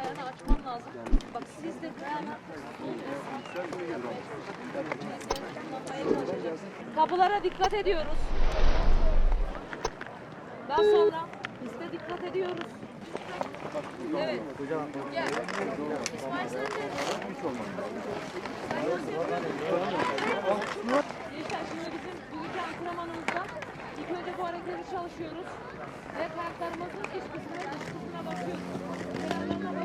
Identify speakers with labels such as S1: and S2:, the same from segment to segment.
S1: ayağını açman lazım. Bak siz de Kapılara dikkat ediyoruz. Daha sonra piste dikkat ediyoruz. Evet. Gel. İsmail sen de şimdi bizim bugünkü antrenmanımızda ilk önce bu hareketi çalışıyoruz. Ve ayaklarımızın iç kısmına dış kısmına bakıyoruz. Kenarlarına.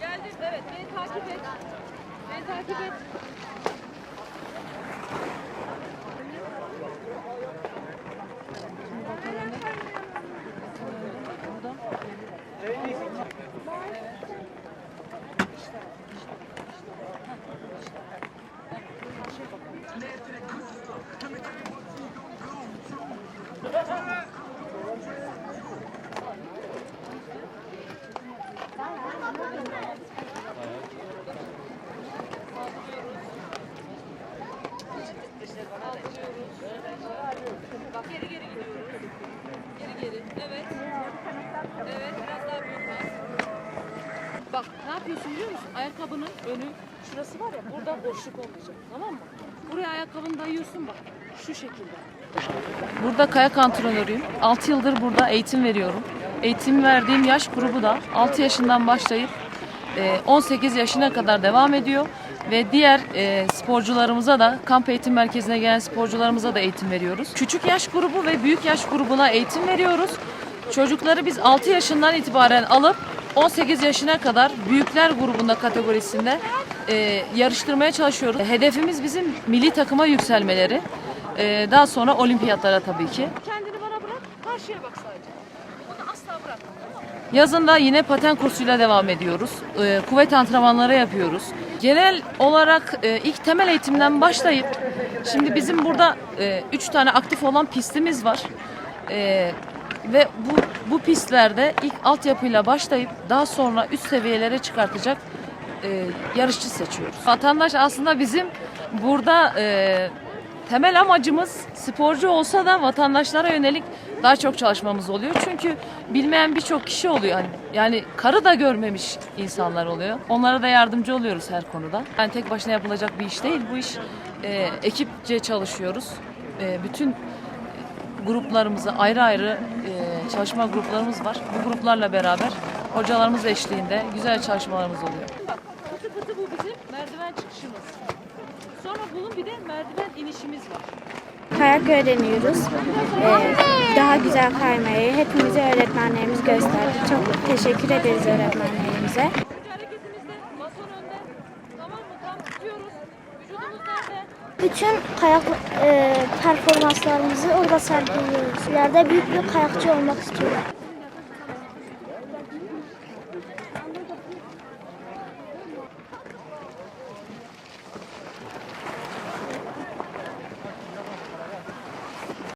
S1: Geldim evet beni takip et. Beni takip et. Evet biraz daha büyük. Bak ne yapıyorsun biliyor musun? Ayakkabının önü şurası var ya burada boşluk olmayacak tamam mı? Buraya ayakkabını dayıyorsun bak şu şekilde. Burada kayak antrenörüyüm. 6 yıldır burada eğitim veriyorum. Eğitim verdiğim yaş grubu da 6 yaşından başlayıp e, 18 yaşına kadar devam ediyor ve diğer e, sporcularımıza da kamp eğitim merkezine gelen sporcularımıza da eğitim veriyoruz. Küçük yaş grubu ve büyük yaş grubuna eğitim veriyoruz. Çocukları biz 6 yaşından itibaren alıp 18 yaşına kadar büyükler grubunda kategorisinde e, yarıştırmaya çalışıyoruz. Hedefimiz bizim milli takıma yükselmeleri. E, daha sonra olimpiyatlara tabii ki. Kendini bana bırak, karşıya bak sadece. Onu asla bırakma. Yazın da yine paten kursuyla devam ediyoruz. Ee, kuvvet antrenmanları yapıyoruz. Genel olarak e, ilk temel eğitimden başlayıp şimdi bizim burada 3 tane aktif olan pistimiz var. Ee, ve bu bu pistlerde ilk altyapıyla başlayıp daha sonra üst seviyelere çıkartacak e, yarışçı seçiyoruz. Vatandaş aslında bizim burada e, temel amacımız sporcu olsa da vatandaşlara yönelik daha çok çalışmamız oluyor. Çünkü bilmeyen birçok kişi oluyor. Yani, yani karı da görmemiş insanlar oluyor. Onlara da yardımcı oluyoruz her konuda. Yani tek başına yapılacak bir iş değil. Bu iş e, ekipçe çalışıyoruz. E, bütün gruplarımızı ayrı ayrı e, çalışma gruplarımız var. Bu gruplarla beraber hocalarımız eşliğinde güzel çalışmalarımız oluyor. Bak pıtı pıtı bu bizim merdiven çıkışımız. Sonra bunun bir de merdiven inişimiz var.
S2: Kayak öğreniyoruz. Ee, daha güzel kaymayı hepimize öğretmenlerimiz gösterdi. Çok teşekkür ederiz öğretmenlerimize. Bütün kayak e, performanslarımızı orada sergiliyoruz. İleride büyük bir kayakçı olmak istiyorum.